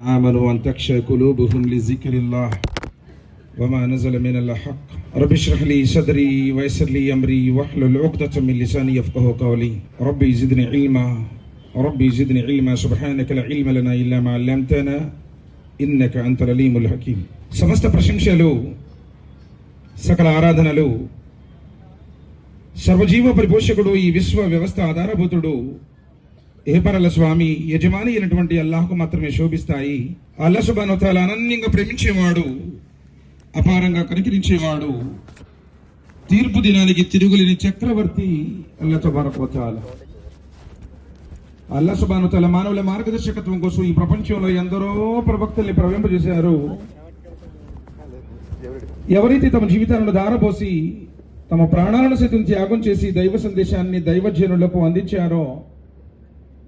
آمنوا أن تخشى قلوبهم لذكر الله وما نزل من الحق رب اشرح لي صدري ويسر لي أمري واحلل عقدة من لساني يفقه قولي ربي زدني علما ربي زدني علما سبحانك لا علم لنا إلا ما علمتنا إنك أنت العليم الحكيم సమస్త ప్రశంసలు సకల ఆరాధనలు. సర్వజీవ పరిపోషకుడు ఈ విశ్వ వ్యవస్థ ఆధారభూతుడు. ఏపరల స్వామి యజమాని అయినటువంటి అల్లాహకు మాత్రమే శోభిస్తాయి. అల్లా సుబానుతాల అనన్యంగా ప్రేమించేవాడు. అపారంగా కనికరించేవాడు. తీర్పు దినానికి తిరుగులేని చక్రవర్తి అల్లా తబారకోతాల అల్లా సుబానుతాల మానవుల మార్గదర్శకత్వం కోసం ఈ ప్రపంచంలో ఎందరో ప్రవక్తల్ని ప్రవేంపజేశారు ఎవరైతే తమ జీవితాలను దారపోసి తమ ప్రాణాలను సైతం త్యాగం చేసి దైవ సందేశాన్ని దైవజనులకు అందించారో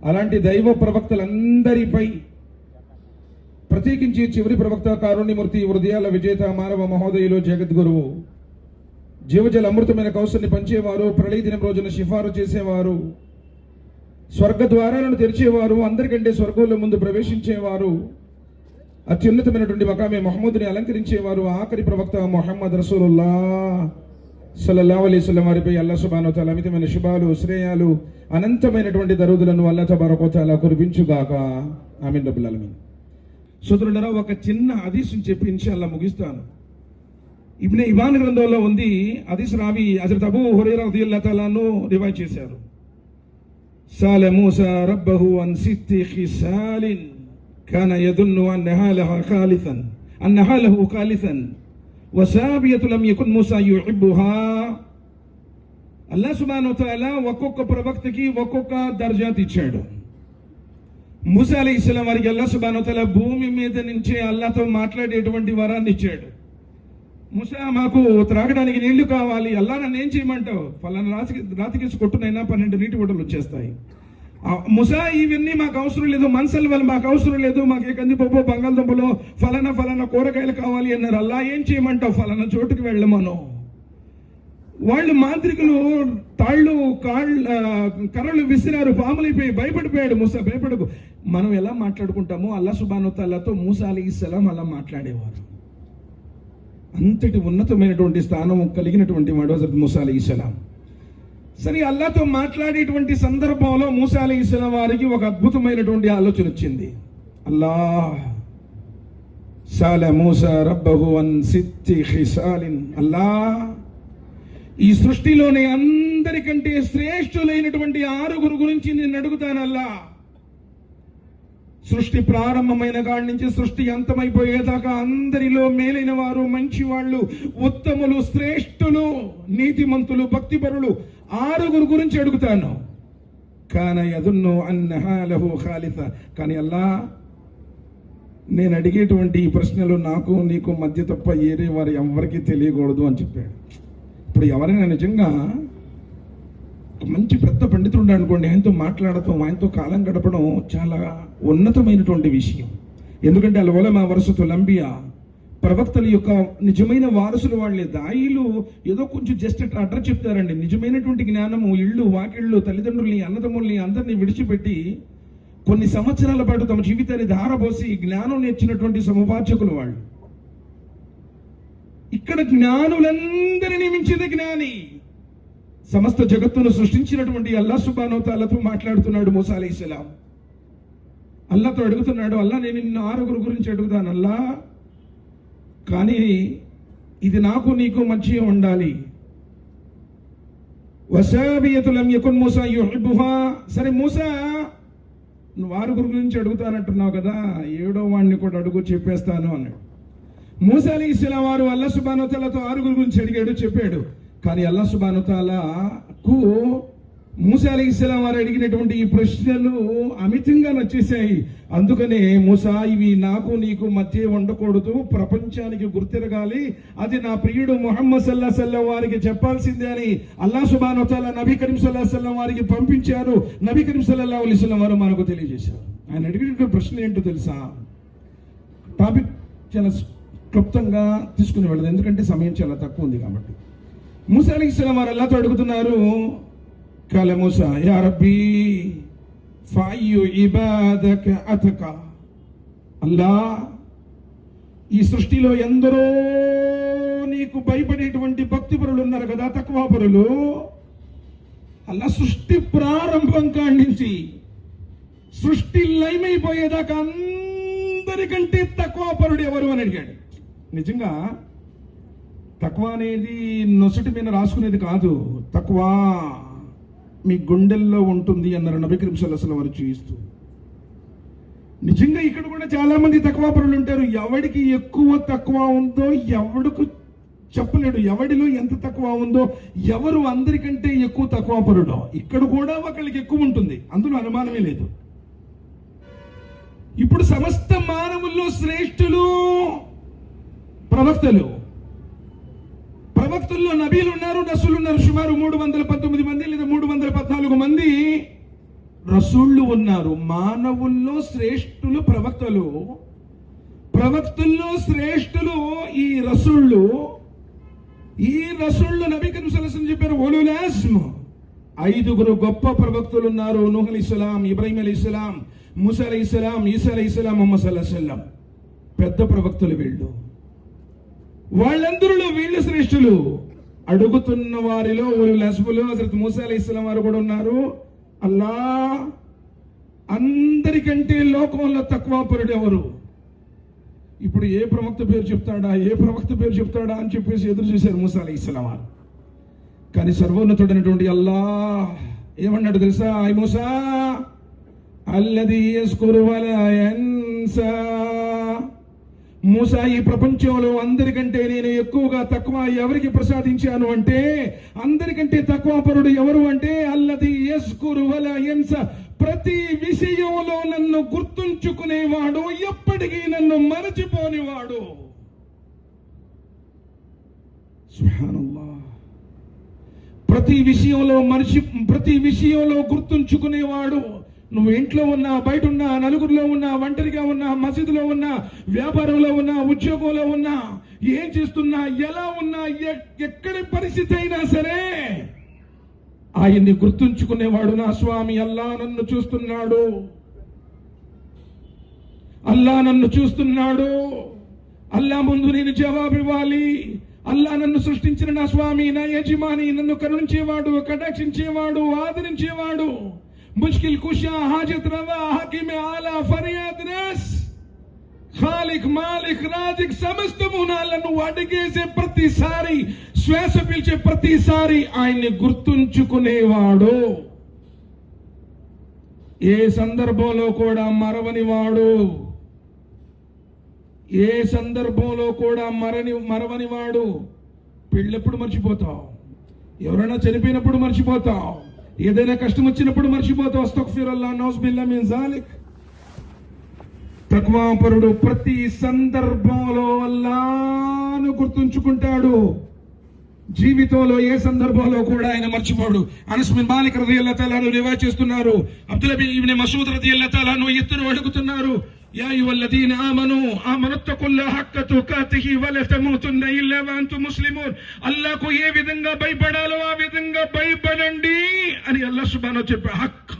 అలాంటి దైవ ప్రవక్తలందరిపై ప్రత్యేకించి చివరి ప్రవక్త కారుణ్యమూర్తి హృదయాల విజేత మానవ మహోదయులు జగద్గురువు జీవజల అమృతమైన కౌశల్ని పంచేవారు ప్రళయ దినం రోజున సిఫారు చేసేవారు స్వర్గ ద్వారాలను తెరిచేవారు అందరికంటే స్వర్గంలో ముందు ప్రవేశించేవారు అత్యున్నతమైనటువంటి మకామే మహమ్మద్ని అలంకరించేవారు ఆఖరి ప్రవక్త మొహమ్మద్ రసూలుల్లా సల్లల్లా అలైహి వసల్లం వారిపై అల్లా సుబ్హానహు తల అమితమైన శుభాలు శ్రేయాలు అనంతమైనటువంటి దరుదులను అల్లా తబారక కురిపించుగాక. ఆమె డబ్బులు ఆలమీన్. సోదరులారా ఒక చిన్న అదీసుని చెప్పి ఇన్షాల్లా ముగిస్తాను. ఇబ్నే ఇవాన్ గ్రంథంలో ఉంది అదీస్ రావి హజరత్ అబూ హురైరా రదియల్లాహు తాలాను రివైవ్ చేశారు. సాలె మూసా రబ్బహు అన్ సిత్తి ఖిసాలిన్ كان يظن أنها لها خالثا أنها له خالثا وسابية لم يكن موسى يحبها అల్లా సుబాను తాలా ఒక్కొక్క ప్రవక్తకి ఒక్కొక్క దర్జాత్ ఇచ్చాడు మూసా అలీ ఇస్లాం వారికి అల్లా సుబాను తాలా భూమి మీద నుంచే అల్లాతో మాట్లాడేటువంటి వరాన్ని ఇచ్చాడు ముసా మాకు త్రాగడానికి నీళ్లు కావాలి అల్లా నన్ను ఏం చేయమంటావు ఫలానా రాతికి రాతికేసి కొట్టునైనా పన్నెండు నీటి బొట్టలు వచ్చేస్తాయి ఆ ముసా ఇవన్నీ మాకు అవసరం లేదు. మనసల వల్ల మాకు అవసరం లేదు. మాకు ఏ కందిపప్పు బంగాళదుంపలో ఫలానా ఫలానా కూరగాయలు కావాలి అన్నారు. అలా ఏం చేయమంటావు? ఫలానా చోటుకి వెళ్ళమను. వాళ్ళు మాంత్రికులు తాళ్ళు కాళ్ళు కర్రలు విసిరారు. పాములైపోయి భయపడిపోయాడు మూస. భయపడకు. మనం ఎలా మాట్లాడుకుంటామో అల్లా సుబాను తల్లతో మూసా అలీ ఇస్లాం అలా మాట్లాడేవారు. అంతటి ఉన్నతమైనటువంటి స్థానం కలిగినటువంటి వాడు హజరత్ మూసా అలీ ఇస్లాం సరే అల్లాతో మాట్లాడేటువంటి సందర్భంలో మూసా వారికి ఒక అద్భుతమైనటువంటి ఆలోచన వచ్చింది. అల్లా సాల మూసా రబ్బహు అన్ సిత్తి ఖిసాలిన్ అల్లా ఈ సృష్టిలోనే అందరికంటే శ్రేష్ఠులైనటువంటి ఆరుగురు గురించి నేను అడుగుతానల్లా సృష్టి ప్రారంభమైన కాడి నుంచి సృష్టి అంతమైపోయేదాకా అందరిలో మేలైన వారు మంచివాళ్ళు ఉత్తములు శ్రేష్ఠులు నీతిమంతులు భక్తిపరులు ఆరుగురు గురించి అడుగుతాను. కాన యదున్ను అన్నహాలహు ఖాలిఫ. కానీ అల్లా నేను అడిగేటువంటి ఈ ప్రశ్నలు నాకు నీకు మధ్య తప్ప ఏరే వారు ఎవరికి తెలియకూడదు అని చెప్పాడు. ఇప్పుడు ఎవరైనా నిజంగా మంచి పెద్ద పండితుడు అనుకోండి ఆయనతో మాట్లాడటం ఆయనతో కాలం గడపడం చాలా ఉన్నతమైనటువంటి విషయం. ఎందుకంటే అలవల మా వరుసతో లంబియా ప్రవక్తల యొక్క నిజమైన వారసులు వాళ్ళే. దాయిలు ఏదో కొంచెం జస్ట్ అట్లా అడ్రస్ చెప్తారండి. నిజమైనటువంటి జ్ఞానము ఇళ్ళు వాకిళ్ళు తల్లిదండ్రుల్ని అన్నదమ్ముల్ని అందరినీ విడిచిపెట్టి కొన్ని సంవత్సరాల పాటు తమ జీవితాన్ని ధారపోసి జ్ఞానం నేర్చినటువంటి సముపార్చకులు వాళ్ళు. ఇక్కడ జ్ఞానులందరినీ మించిన జ్ఞాని. సమస్త జగత్తును సృష్టించినటువంటి అల్లా సుబానోతాలతో మాట్లాడుతున్నాడు మూసా అల్లాతో అడుగుతున్నాడు అల్లా నేను నిన్ను ఆరుగురు గురించి అడుగుతాను. అల్లా కానీ ఇది నాకు నీకు మధ్య ఉండాలి. వసాబియతులం యకున్ మూసా యుహిబ్బుహా. సరే మూసా నువ్వు గురించి అడుగుతానంటున్నావు కదా ఏడో వాడిని కూడా అడుగు చెప్పేస్తాను అన్నాడు. మూసా అలీ ఇస్లాం వారు అల్లా సుబానుతాలతో ఆరుగురు గురించి అడిగాడు చెప్పాడు. కానీ అల్లా సుబానుతాలకు మూసా అలీ వారు అడిగినటువంటి ఈ ప్రశ్నలు అమితంగా నచ్చేసాయి అందుకనే మూసా ఇవి నాకు నీకు మధ్య ఉండకూడదు ప్రపంచానికి గుర్తిరగాలి. అది నా ప్రియుడు మొహమ్మద్ సల్లా సల్లం వారికి చెప్పాల్సిందే అని అల్లా సుబానుతాల నబీ కరీం సల్లా సల్లం వారికి పంపించారు. నబీ కరీం సల్లా అలీస్లం వారు మనకు తెలియజేశారు. ఆయన అడిగినటువంటి ప్రశ్న ఏంటో తెలుసా? టాపిక్ చాలా క్లుప్తంగా తీసుకుని వెళ్ళదు ఎందుకంటే సమయం చాలా తక్కువ ఉంది కాబట్టి. మూసా అలీ వారు అల్లాతో అడుగుతున్నారు قال موسى يا ربي فأي عبادك أتقى అల్లా ఈ సృష్టిలో ఎందరో నీకు భయపడేటువంటి భక్తిపరులు ఉన్నారు కదా తక్కువ పరులు. అలా సృష్టి ప్రారంభం కాండించి సృష్టి లయమైపోయేదాకా అందరికంటే తక్కువ పరుడు ఎవరు అని అడిగాడు. నిజంగా తక్కువ అనేది నొసటి మీద రాసుకునేది కాదు తక్కువ మీ గుండెల్లో ఉంటుంది అన్నారు నబీ కరీం సల్లల్లాహు వారు చూయిస్తూ. నిజంగా ఇక్కడ కూడా చాలా మంది తక్కువ పరులు ఉంటారు. ఎవడికి ఎక్కువ తక్కువ ఉందో ఎవడికి చెప్పలేడు. ఎవడిలో ఎంత తక్కువ ఉందో ఎవరు అందరికంటే ఎక్కువ తక్కువ పరుడో ఇక్కడ కూడా ఒకళ్ళకి ఎక్కువ ఉంటుంది. అందులో అనుమానమే లేదు. ఇప్పుడు సమస్త మానవుల్లో శ్రేష్ఠులు ప్రవక్తలు. ప్రవక్తల్లో నబీలు ఉన్నారు రసూలు ఉన్నారు సుమారు మూడు వందల పంతొమ్మిది మంది లేదా మూడు వందల పద్నాలుగు మంది. రసూళ్ళు ఉన్నారు మానవుల్లో శ్రేష్ఠులు ప్రవక్తలు. ప్రవక్తుల్లో శ్రేష్ఠులు ఈ రసూళ్ళు. ఈ రసూళ్ళు నబీ సలసం చెప్పారు ఒలులాస్మ్ ఐదుగురు గొప్ప ప్రవక్తులు ఉన్నారు నూహ్ ఇస్లాం ఇబ్రాహిం అలైహిస్సలాం మూసా ఇస్లాం ఈసా అలీ ఇస్లాం మొహమ్మద్ సల్లాహ్ పెద్ద ప్రవక్తులు వీళ్ళు. వాళ్ళందరిలో వీళ్ళు శ్రేష్ఠులు. అడుగుతున్న వారిలో లస్బులు హజరత్ మూసా అలైహిస్సలాం వారు కూడా ఉన్నారు. అల్లా అందరికంటే లోకంలో తక్కువ పరుడు ఎవరు? ఇప్పుడు ఏ ప్రవక్త పేరు చెప్తాడా? ఏ ప్రవక్త పేరు చెప్తాడా అని చెప్పేసి ఎదురు చూశారు మూసా అలీ ఇస్లాం వారు. కానీ సర్వోన్నతుడైనటువంటి అల్లా ఏమన్నాడు తెలుసా? ఐ మూసా అల్లది యస్కురు వలా యన్సా మూసా ఈ ప్రపంచంలో అందరికంటే నేను ఎక్కువగా తక్కువ ఎవరికి ప్రసాదించాను అంటే అందరికంటే తక్కువ పరుడు ఎవరు అంటే అల్లది యస్కురు వల యన్స ప్రతి విషయంలో నన్ను గుర్తుంచుకునేవాడు ఎప్పటికీ నన్ను మరచిపోనివాడు. ప్రతి విషయంలో మనిషి ప్రతి విషయంలో గుర్తుంచుకునేవాడు. నువ్వు ఇంట్లో ఉన్నా బయట ఉన్నా నలుగురిలో ఉన్నా ఒంటరిగా ఉన్నా మసీదులో ఉన్నా వ్యాపారంలో ఉన్నా ఉద్యోగంలో ఉన్నా ఏం చేస్తున్నా ఎలా ఉన్నా ఎ- ఎక్కడి పరిస్థితి అయినా సరే ఆయన్ని గుర్తుంచుకునేవాడు నా స్వామి. అల్లా నన్ను చూస్తున్నాడు. అల్లా నన్ను చూస్తున్నాడు. అల్లా ముందు నేను జవాబు ఇవ్వాలి. అల్లా నన్ను సృష్టించిన నా స్వామి నా యజమాని నన్ను కరుణించేవాడు కటాక్షించేవాడు ఆదరించేవాడు. ముష్కిల్ కుషా హాజత్ రవా హకీమే ఆలా ఫర్యాద్ రస్ ఖాలిక్ మాలిక్ రాజిక్ సమస్త గుణాలను అడిగేసే ప్రతిసారి శ్వాస పిలిచే ప్రతిసారి ఆయన్ని గుర్తుంచుకునేవాడు ఏ సందర్భంలో కూడా మరవనివాడు ఏ సందర్భంలో కూడా మరని మరవనివాడు పెళ్ళెప్పుడు మర్చిపోతావు? ఎవరైనా చనిపోయినప్పుడు మర్చిపోతావు? ఏదైనా కష్టం వచ్చినప్పుడు మర్చిపోతావు అస్తగ్ఫిరుల్లాహ్ నౌజ్ బిల్లా మీన్ జాలిక్. తక్వాపరుడు ప్రతి సందర్భంలో అల్లాను గుర్తుంచుకుంటాడు. జీవితంలో ఏ సందర్భంలో కూడా ఆయన మర్చిపోడు. అనస్ బాలిక మాలిక్ రదియల్లాహు తాలాను చేస్తున్నారు. అబ్దుల్ బిన్ మసూద్ రదియల్లాహు తాలాను ఇద్దరు అడుగుతున్నారు. యా అయ్యుహల్లదీన ఆమను ఆమనత్తకుల్లాహ హక్క తుకాతిహి వల తమూతున్న ఇల్లా వఅంతుం ముస్లిమూన్ అల్లాహ్కు ఏ విధంగా భయపడాలో ఆ విధంగా భయపడండి అని అల్లా సుబ్హానహు చెప్పాడు హక్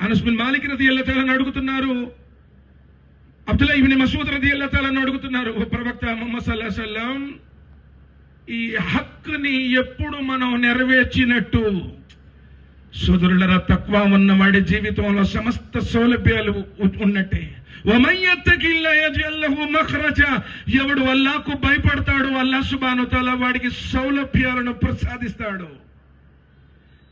అనస్మిన్ మాలిక్ రదియల్లాహు తాలాను అడుగుతున్నారు అబ్దుల్లా ఇబ్న్ మసూద్ రదియల్లాహు తాలాను అడుగుతున్నారు ప్రవక్త ముహమ్మద్ సల్లల్లాహు అలైహి ఈ హక్కుని ఎప్పుడు మనం నెరవేర్చినట్టు సోదరులరా తక్కువ ఉన్నవాడి జీవితంలో సమస్త సౌలభ్యాలు ఉన్నట్టే. ఎవడు అల్లాకు భయపడతాడు అల్లా సుబానుతాల వాడికి సౌలభ్యాలను ప్రసాదిస్తాడు.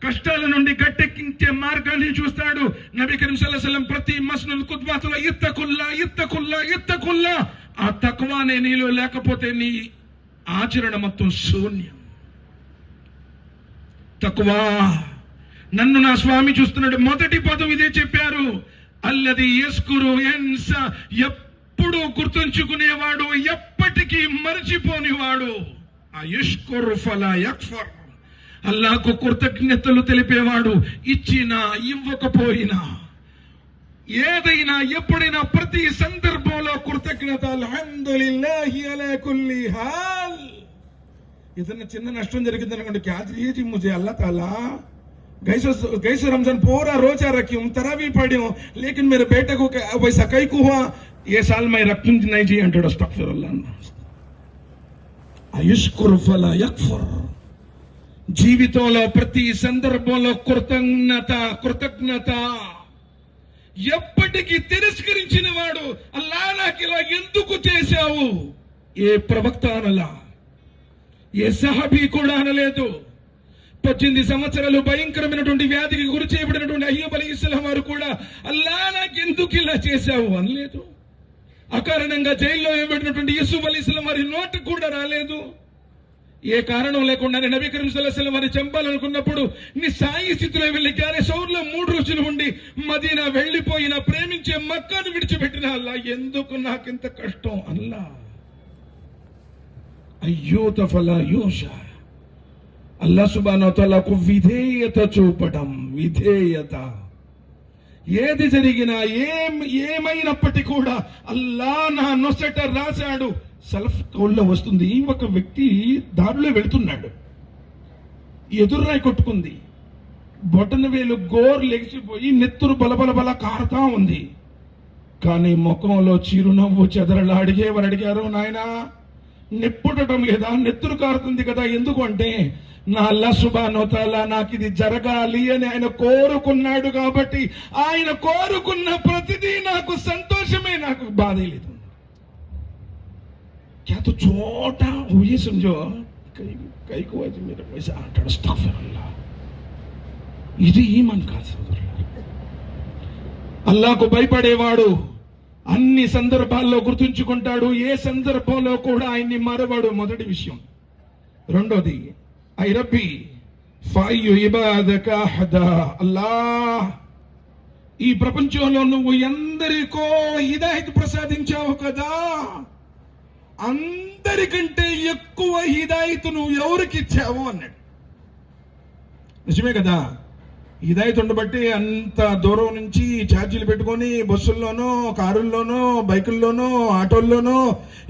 కష్టాల నుండి గట్టెక్కించే మార్గాన్ని చూస్తాడు. నబీ కరీం ప్రతి మసనుల్ కుద్వాతుల ఇత్తకుల్లా ఇత్తకుల్లా ఇత్తకుల్లా. ఆ తక్కువనే నీలో లేకపోతే నీ ఆచరణ మొత్తం శూన్యం. తక్కువ నన్ను నా స్వామి చూస్తున్నాడు. మొదటి పదం ఇదే చెప్పారు. అల్లది ఎస్కురు ఎన్స ఎప్పుడు గుర్తుంచుకునేవాడు ఎప్పటికీ మరిచిపోనివాడు. ఆ యష్కురు ఫల యక్ఫర్. అల్లాకు కృతజ్ఞతలు తెలిపేవాడు ఇచ్చినా ఇవ్వకపోయినా. ఏదైనా ఎప్పుడైనా ప్రతి సందర్భంలో కృతజ్ఞత ఏదైనా చిన్న నష్టం జరిగిందనుకోండి క్యాచ్ చేసి ముజే అల్లా తాలా. गैसो रमजान पूरा रोजा रखी रखियूं तरा बि पढ़ियूं लेकिन मेरे बेटे को वैसा कई को हुआ ये साल मैं रखूं नहीं जी हंड्रेड अस्तफिर అయుష్కుర్ ఫల యక్ఫర్. జీవితంలో ప్రతి సందర్భంలో కృతజ్ఞత కృతజ్ఞత. ఎప్పటికీ తిరస్కరించిన వాడు అల్లా నాకు ఇలా ఎందుకు చేశావు? ఏ ప్రవక్త అనలా? ఏ సహబీ కూడా అనలేదు. పద్దెనిమిది సంవత్సరాలు భయంకరమైనటువంటి వ్యాధికి గురి చేయబడినటువంటి అయ్యూబ్ ఇస్లాం వారు కూడా అల్లా నాకు ఎందుకు ఇలా చేశావు అనలేదు. అకారణంగా జైల్లో వేయబడినటువంటి యూసుఫ్ అలీ ఇస్లాం వారి నోటు కూడా రాలేదు. ఏ కారణం లేకుండానే నబీ కరీం సల్లాహం వారిని చంపాలనుకున్నప్పుడు నీ సాయి స్థితిలో వెళ్ళి క్యారే సౌర్లో మూడు రోజులు ఉండి మదీనా వెళ్ళిపోయిన ప్రేమించే మక్కాను విడిచిపెట్టిన అల్లా ఎందుకు నాకింత కష్టం అల్లా? అయ్యో తఫలా యోషా. అల్లా సుబానోతలకు విధేయత చూపడం విధేయత. ఏది జరిగినా ఏం ఏమైనప్పటికీ కూడా అల్లా నా నొసట రాశాడు. సెల్ఫ్ కౌల్లో వస్తుంది. ఒక వ్యక్తి దారిలో వెళుతున్నాడు. ఎదుర్రాయి కొట్టుకుంది. బొటన వేలు గోరు లెగిసిపోయి నెత్తురు బలబల బల కారుతా ఉంది. కానీ ముఖంలో చిరునవ్వు చెదరలాడి ఎవరు అడిగారు నాయనా నెప్పుడటం లేదా? నెత్తురు కారుతుంది కదా ఎందుకు అంటే నా అల్లా సుబానోతాలా నాకు ఇది జరగాలి అని ఆయన కోరుకున్నాడు కాబట్టి ఆయన కోరుకున్న ప్రతిదీ నాకు సంతోషమే నాకు బాధ లేదు क्या तो छोटा हो ये समझो कई कई को आज मेरे वैसे आटा अस्तगफिरुल्लाह ఇది ఈమన్ కాదు సోదరులారా అల్లాకు భయపడేవాడు అన్ని సందర్భాల్లో గుర్తుంచుకుంటాడు ఏ సందర్భంలో కూడా ఆయన్ని మరవడు మొదటి విషయం రెండోది ఐ ربي ఫాయు عبادك హదా الله ఈ ప్రపంచంలో నువ్వు ఎందరికో హిదాయత్ ప్రసాదించావు కదా? అందరికంటే ఎక్కువ హిదాయత్ నువ్వు ఎవరికి ఇచ్చావు అన్నాడు. నిజమే కదా? హిదాయత్ ఉండబట్టి అంత దూరం నుంచి ఛార్జీలు పెట్టుకొని బస్సుల్లోనో కారుల్లోనో బైకుల్లోనో ఆటోల్లోనో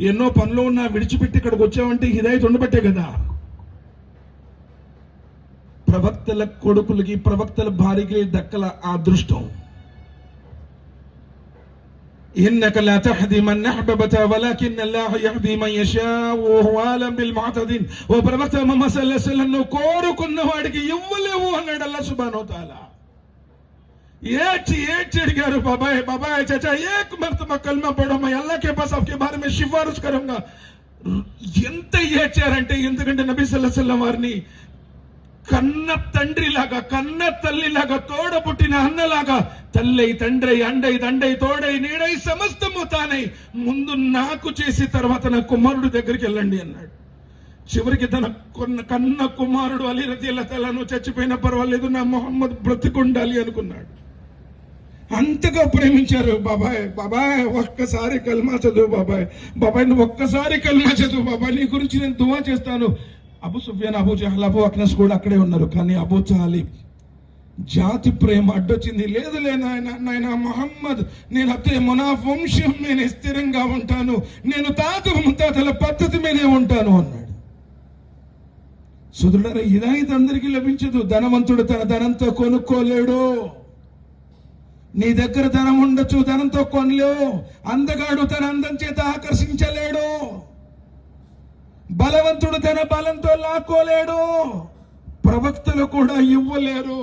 ఎన్నో పనులు ఉన్నా విడిచిపెట్టి ఇక్కడికి వచ్చావంటే హిదాయత్ ఉండబట్టే కదా? ప్రవక్తల కొడుకులకి ప్రవక్తల భార్యకి దక్కల అదృష్టం. إنك لا تهدي من أحببت ولكن الله يهدي من يشاء وهو أعلم بالمعتدين صلى الله عليه وسلم కోరుకున్న వాడికి ఇవ్వలేవు అన్నాడు అల్లా సుబానో తాలా ఏడ్చి ఏడ్చి అడిగారు బాబాయ్ బాబాయ్ చచా ఏక్ మర్తమ కల్మ పడమ అల్లాకే పాస్ ఆఫ్కే బారి మే సిఫారసు ఎంత ఏడ్చారంటే ఎందుకంటే నబీ సల్లా వారిని కన్న తండ్రిలాగా కన్న తల్లిలాగా తోడ పుట్టిన అన్నలాగా తల్లై తండ్రై అండై దండై తోడై నీడై సమస్తము తానై ముందు నాకు చేసి తర్వాత నా కుమారుడు దగ్గరికి వెళ్ళండి అన్నాడు. చివరికి తన కొన్న కన్న కుమారుడు అలీ రతీల తలను చచ్చిపోయినా పర్వాలేదు నా మొహమ్మద్ బ్రతికుండాలి అనుకున్నాడు. అంతగా ప్రేమించారు బాబాయ్ బాబాయ్ ఒక్కసారి కల్మా చదువు బాబాయ్ బాబాయ్ నువ్వు ఒక్కసారి కల్మా చదువు బాబాయ్ నీ గురించి నేను దువా చేస్తాను అబు సుఫియాన్ అబు జహల్ అబు అక్నస్ కూడా అక్కడే ఉన్నారు. కానీ అబు చాలి జాతి ప్రేమ అడ్డొచ్చింది. లేదు నాయన మహమ్మద్ నేను అతే మన వంశం నేను స్థిరంగా ఉంటాను. నేను తాత ముత్తాతల పద్ధతి మీదే ఉంటాను అన్నాడు. సుదుడర ఇదాయిత్ అందరికీ లభించదు. ధనవంతుడు తన ధనంతో కొనుక్కోలేడు. నీ దగ్గర ధనం ఉండొచ్చు ధనంతో కొనలేవు. అందగాడు తన అందం చేత ఆకర్షించలేడు. బలవంతుడు తన బలంతో లాక్కోలేడు. ప్రవక్తలు కూడా ఇవ్వలేరు.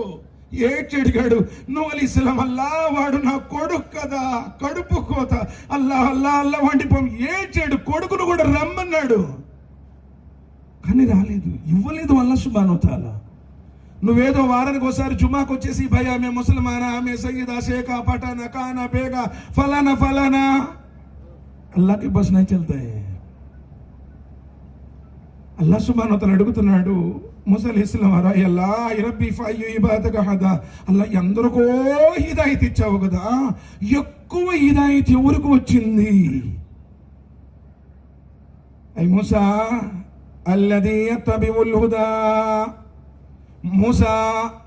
ఏడ్చడిగాడు నువ్వు ఇస్లాం అల్లా వాడు నా కొడుకు కదా కడుపు కోత. అల్లా అల్లా అల్లా వంటి పొమ్మ ఏడ్చాడు కొడుకును కూడా రమ్మన్నాడు. కానీ రాలేదు. ఇవ్వలేదు అల్లా సుబానోతాల నువ్వేదో వారానికి ఒకసారి జుమాకు వచ్చేసి భయ ఆమె ముసల్మానా ఆమె సయ్యదా శేఖ పఠానా కానా బేగా ఫలానా ఫలానా. అల్లాకి బస్ నచ్చి అల్లా సుబాన్ అతను అడుగుతున్నాడు ముసలి ఇస్లాం వారా అల్లా ఇరబ్బి ఫైయు ఇబాదక హదా. అల్లా ఎందరికో హిదాయిత్ ఇచ్చావు కదా ఎక్కువ హిదాయిత్ ఎవరికి వచ్చింది? అయి మూసా అల్లది యత్తబిఉల్ హుదా. మూసా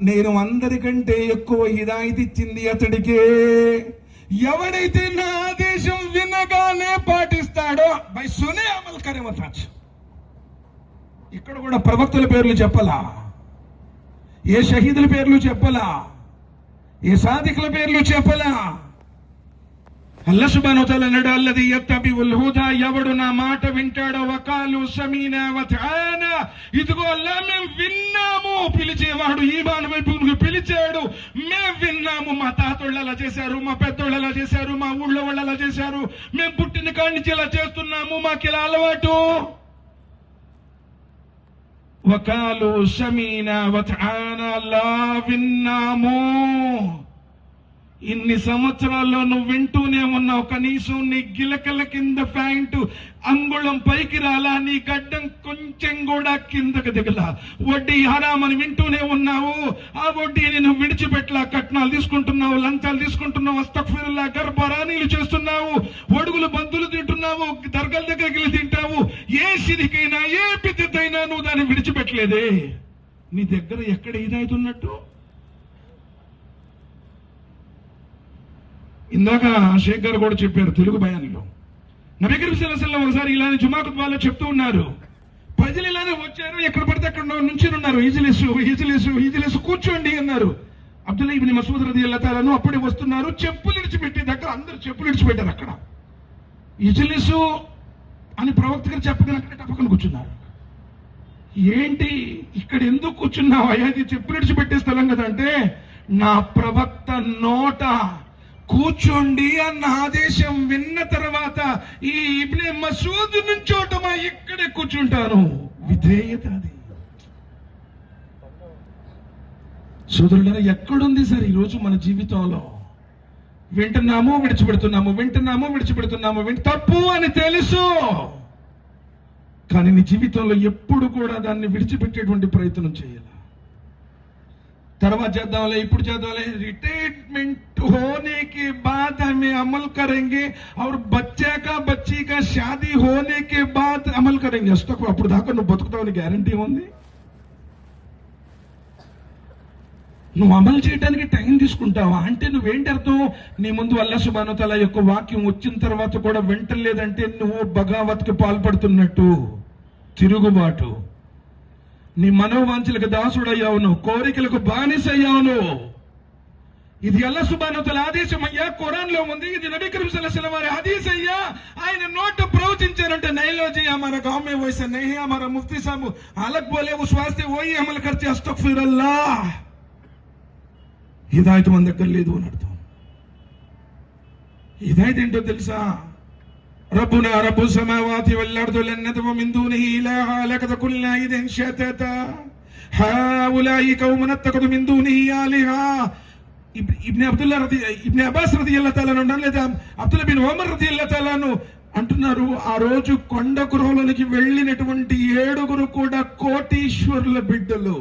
నేను అందరికంటే ఎక్కువ హిదాయిత్ ఇచ్చింది అతడికే. ఎవడైతే నా ఆదేశం వినగానే పాటిస్తాడో బై సునే అమల్ కరే ఇక్కడ కూడా ప్రవక్తల పేర్లు చెప్పలా. ఏ షహీదుల పేర్లు చెప్పలా. ఏ సాధికుల పేర్లు చెప్పలా. అల్ల సుబానుతల అన్నాడు అల్లది ఎత్తబి హుదా ఎవడు నా మాట వింటాడో వకాలు సమీన వతాన. ఇదిగో అల్లా మేము విన్నాము. పిలిచేవాడు ఈ బాను వైపు పిలిచాడు. మేము విన్నాము. మా తాతోళ్ళు అలా చేశారు మా పెద్దోళ్ళు అలా చేశారు మా ఊళ్ళో వాళ్ళు అలా చేశారు. మేము పుట్టిన కాడి నుంచి ఇలా చేస్తున్నాము. మాకు ఇలా అలవాటు. వకాలు సమీన వతాన అల్లా విన్నాము ఇన్ని సంవత్సరాల్లో నువ్వు వింటూనే ఉన్నావు. కనీసం నీ గిలకల కింద ప్యాంటు అంగుళం పైకి రాలా నీ గడ్డం కొంచెం కూడా కిందకు దిగలా. వడ్డీ హరామని వింటూనే ఉన్నావు. ఆ వడ్డీని నువ్వు విడిచిపెట్టలా కట్నాలు తీసుకుంటున్నావు లంచాలు తీసుకుంటున్నావు అస్తఫిరుల్లా గర్భరాణీలు చేస్తున్నావు ఒడుగులు బంతులు తింటున్నావు దర్గల దగ్గరికి వెళ్ళి తింటావు. ఏ సిరికైనా ఏ పిద్దతైనా నువ్వు దాన్ని విడిచిపెట్టలేదే. నీ దగ్గర ఎక్కడ ఇదైతున్నట్టు ఇందాక షేక్ గారు కూడా చెప్పారు తెలుగు భయాన్లో నబీ కరీం ఒకసారి ఇలానే జుమా ఖుత్బాలో చెప్తూ ఉన్నారు. ప్రజలు ఇలానే వచ్చారు ఎక్కడ పడితే అక్కడ నుంచి ఉన్నారు. ఈజిలెస్ ఈజిలెస్ ఈజిలెస్ కూర్చోండి అన్నారు. అబ్దుల్లా ఇబ్ని మసూద్ రది అల్లతాలను అప్పుడే వస్తున్నారు చెప్పులు ఇడిచిపెట్టి దగ్గర అందరు చెప్పులు ఇడిచిపెట్టారు అక్కడ. ఇజిలిసు అని ప్రవక్త గారు చెప్పగానే అక్కడ టపకన కూర్చున్నారు. ఏంటి ఇక్కడ ఎందుకు కూర్చున్నావు? అయ్యా ఇది చెప్పులు ఇడిచిపెట్టే స్థలం కదంటే నా ప్రవక్త నోట కూర్చోండి అన్న ఆదేశం విన్న తర్వాత ఈ ఇబ్నే మసూద్ నుంచోటమా ఇక్కడే కూర్చుంటాను. విధేయత అది సోదరులారా ఎక్కడుంది సార్ ఈరోజు మన జీవితంలో? వింటున్నాము విడిచిపెడుతున్నాము వింటున్నాము విడిచిపెడుతున్నాము వింట తప్పు అని తెలుసు. కానీ నీ జీవితంలో ఎప్పుడు కూడా దాన్ని విడిచిపెట్టేటువంటి ప్రయత్నం చేయాలి. తర్వాత చేద్దాంలే ఇప్పుడు చేద్దాంలే रिटायरमेंट होने के बाद हमें अमल करेंगे और बच्चे का बच्ची का शादी होने के बाद अमल करेंगे అస్తకు అప్పుడు దాకా నువ్వు బతుకుతావని గ్యారంటీ ఉంది నువ్వు అమలు చేయడానికి టైం తీసుకుంటావా అంటే నువ్వేంటి అర్థం నీ ముందు అల్లా సుబానుతల యొక్క వాక్యం వచ్చిన తర్వాత కూడా వింటలేదంటే నువ్వు బగావత్కి పాల్పడుతున్నట్టు తిరుగుబాటు నీ మనోవాంఛలకు దాసుడయ్యావు నువ్వు కోరికలకు బానిసయ్యావు నువ్వు ఇది అల్లా సుబానుతల ఆదేశం అయ్యా ఖురాన్ లో ఉంది ఇది నబీ కరీం సల్లల్లాహు అలైహి వారి హదీస్ అయ్యా ఆయన నోట ప్రవచించారంటే నైలోజీ हमारा गांव में वैसा नहीं है हमारा मुफ्ती साहब अलग बोले उस वास्ते वही अमल करते अस्तगफिरुल्लाह హిదాయత్ మన దగ్గర లేదు అని అర్థం హిదాయత్ ఏంటో తెలుసా ربنا رب السماوات والأرض لن ندعو من دونه إلها لقد قلنا إذا شتتا هؤلاء قوم اتخذوا من دونه آلهة ఇబ్- ఇబ్ని అబ్దుల్లా రది ఇబ్ని అబ్బాస్ రది అల్లా తాలాను అన్నారు లేదా అబ్దుల్లా బిన్ ఓమర్ రది అల్లా తాలాను అంటున్నారు ఆ రోజు కొండ గృహలోనికి వెళ్ళినటువంటి ఏడుగురు కూడా కోటీశ్వరుల బిడ్డలు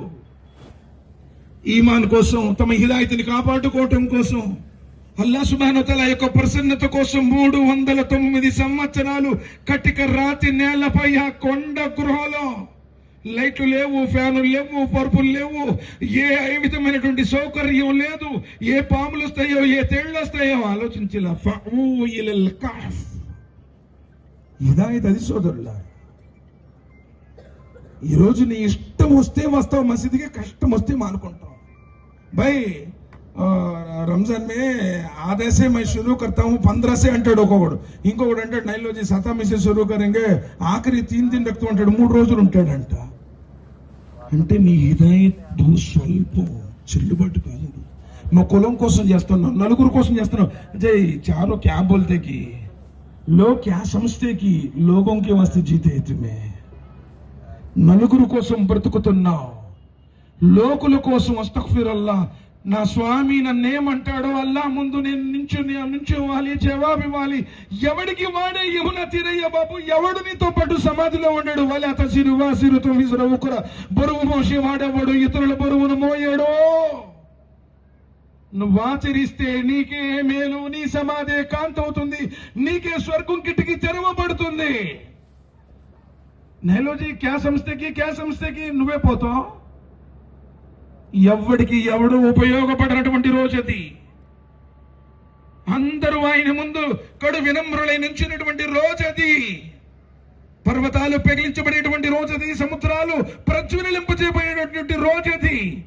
ఈమాన్ కోసం తమ హిదాయతిని కాపాడుకోవటం కోసం అల్లా సుబానతల యొక్క ప్రసన్నత కోసం మూడు వందల తొమ్మిది సంవత్సరాలు కటిక రాతి నేలపై ఆ కొండ గృహలో. లైట్లు లేవు ఫ్యాన్లు లేవు పరుపులు లేవు. ఏ ఏ విధమైనటువంటి సౌకర్యం లేదు. ఏ పాములు వస్తాయో ఏ తేళ్ళు వస్తాయో ఆలోచించిన హిదాయత్ అది సోదరులా ఈరోజు నీ ఇష్టం వస్తే వస్తావు మసీదుకి కష్టం వస్తే మానుకుంటాం బై. రంజాన్ మే ఆదేశే మై షురూ కర్తాము పంద్రసే అంటాడు ఒక్కొక్కడు. ఇంకొకడు అంటాడు నైలోజీ సతామిసే షురూ కరింగే ఆఖరి తీన్ తిని రక్తం అంటాడు మూడు రోజులు ఉంటాడంట. అంటే నీ హిదాయత్ స్వల్పం చెల్లుబాటు కాదు నువ్వు కులం కోసం చేస్తున్నావు నలుగురు కోసం చేస్తున్నావు. అంటే చారో క్యాబ్ బోల్తేకి లో క్యా సంస్థకి లోకంకి వస్తే జీతే తుమే నలుగురు కోసం బ్రతుకుతున్నావు. లోకుల కోసం అస్తఫిరల్లా నా స్వామి నన్నేమంటాడో అల్లా ముందు నేను నించుని నించోవాలి జవాబు ఇవ్వాలి. ఎవడికి వాడే యమున తీరయ్య బాబు? ఎవడు నీతో పాటు సమాధిలో ఉన్నాడు వాళ్ళ అతసిరు వాసిరుతో విసురవు కూడా బరువు మోసి వాడేవాడు ఇతరుల బరువును మోయాడో. నువ్వు ఆచరిస్తే నీకే మేలు నీ సమాధే కాంతవుతుంది. నీకే స్వర్గం కిటికి తెరవబడుతుంది. నెహ్లోజీ క్యా సంస్థకి క్యా సంస్థకి నువ్వే పోతావు? ఎవడికి ఎవడు ఉపయోగపడినటువంటి రోజు అది. అందరూ ఆయన ముందు కడు వినమ్రులై నించినటువంటి రోజు అది. పర్వతాలు పెగిలించబడేటువంటి రోజది సముద్రాలు ప్రజ్వలింపజేయబడేటటువంటి రోజది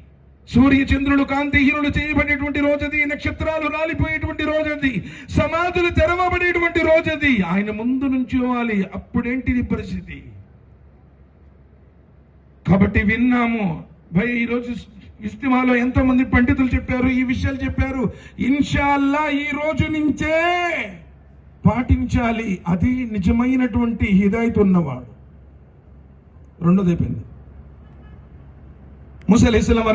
సూర్య సూర్యచంద్రుడు కాంతిహీనులు చేయబడేటువంటి రోజది నక్షత్రాలు రాలిపోయేటువంటి రోజది సమాధులు తెరవబడేటువంటి రోజది ఆయన ముందు నుంచి వాలి అప్పుడేంటిది పరిస్థితి? కాబట్టి విన్నాము. భయ ఈరోజు ఇస్తిమాలో ఎంతోమంది పండితులు చెప్పారు ఈ విషయాలు చెప్పారు? ఇన్షాల్లా ఈ రోజు నుంచే పాటించాలి. అది నిజమైనటువంటి హిదాయత్ ఉన్నవాడు. రెండోది అయిపోయింది. ముసలి ఇస్లాం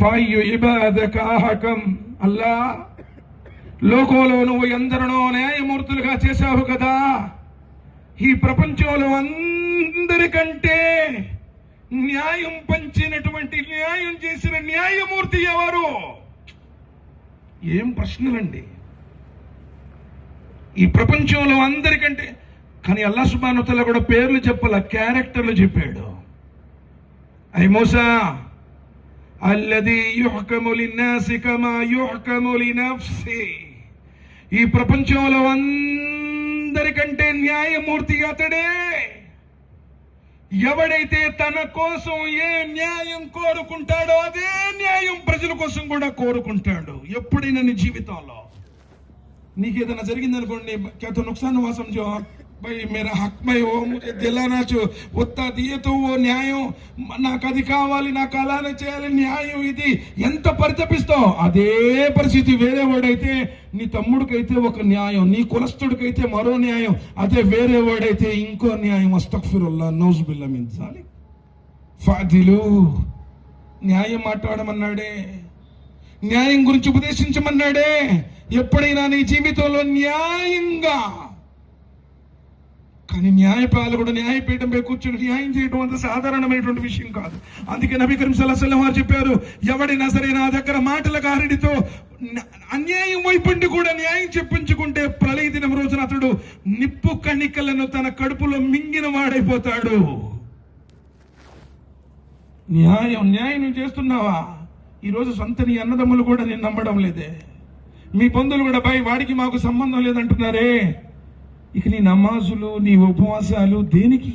ఫాయు ఇబాదక అహకం. అల్లా లోకంలో నువ్వు ఎందరినో న్యాయమూర్తులుగా చేశావు కదా. ఈ ప్రపంచంలో అందరికంటే న్యాయం పంచినటువంటి న్యాయం చేసిన న్యాయమూర్తి ఎవరు? ఏం ప్రశ్నలండి? ఈ ప్రపంచంలో అందరికంటే కానీ అల్లా సుబానుతల కూడా పేర్లు చెప్పాల క్యారెక్టర్లు చెప్పాడు. అయి మోసా అల్లది యుహకము లిన్నాసి కమా యుహకము ఈ ప్రపంచంలో అందరికంటే న్యాయమూర్తి అతడే. ఎవడైతే తన కోసం ఏ న్యాయం కోరుకుంటాడో అదే న్యాయం ప్రజల కోసం కూడా కోరుకుంటాడు ఎప్పుడైనా నీ జీవితంలో నీకు ఏదైనా జరిగింది అనుకోండి क्या तो नुकसान हुआ समझो भाई मेरा हक में हो मुझे दिलाना చో ఉత్తా దియతో ఓ న్యాయం నాకు అది కావాలి నాకు అలానే చేయాలి న్యాయం ఇది ఎంత పరితపిస్తావు అదే పరిస్థితి వేరే వాడైతే నీ తమ్ముడికైతే ఒక న్యాయం నీ కులస్తుడికైతే మరో న్యాయం అదే వేరే వాడైతే ఇంకో న్యాయం అస్తఫిరుల్లా నౌజ్ బిల్లా మించాలి ఫాదిలు న్యాయం మాట్లాడమన్నాడే న్యాయం గురించి ఉపదేశించమన్నాడే ఎప్పుడైనా నీ జీవితంలో న్యాయంగా కానీ న్యాయపాలకుడు న్యాయపీఠంపై కూర్చొని న్యాయం చేయడం అంత సాధారణమైనటువంటి విషయం కాదు. అందుకే నబీ కరీం సల్లాహం వారు చెప్పారు ఎవడైనా సరే నా దగ్గర మాటల కారణితో అన్యాయం వైపుండి కూడా న్యాయం చెప్పించుకుంటే ప్రళయ దినం రోజున అతడు నిప్పు కణికలను తన కడుపులో మింగిన వాడైపోతాడు. న్యాయం న్యాయం నువ్వు చేస్తున్నావా? ఈరోజు సొంత నీ అన్నదమ్ములు కూడా నేను నమ్మడం లేదే. మీ బంధువులు కూడా పై వాడికి మాకు సంబంధం లేదంటున్నారే. ఇక నీ నమాజులు నీ ఉపవాసాలు దేనికి?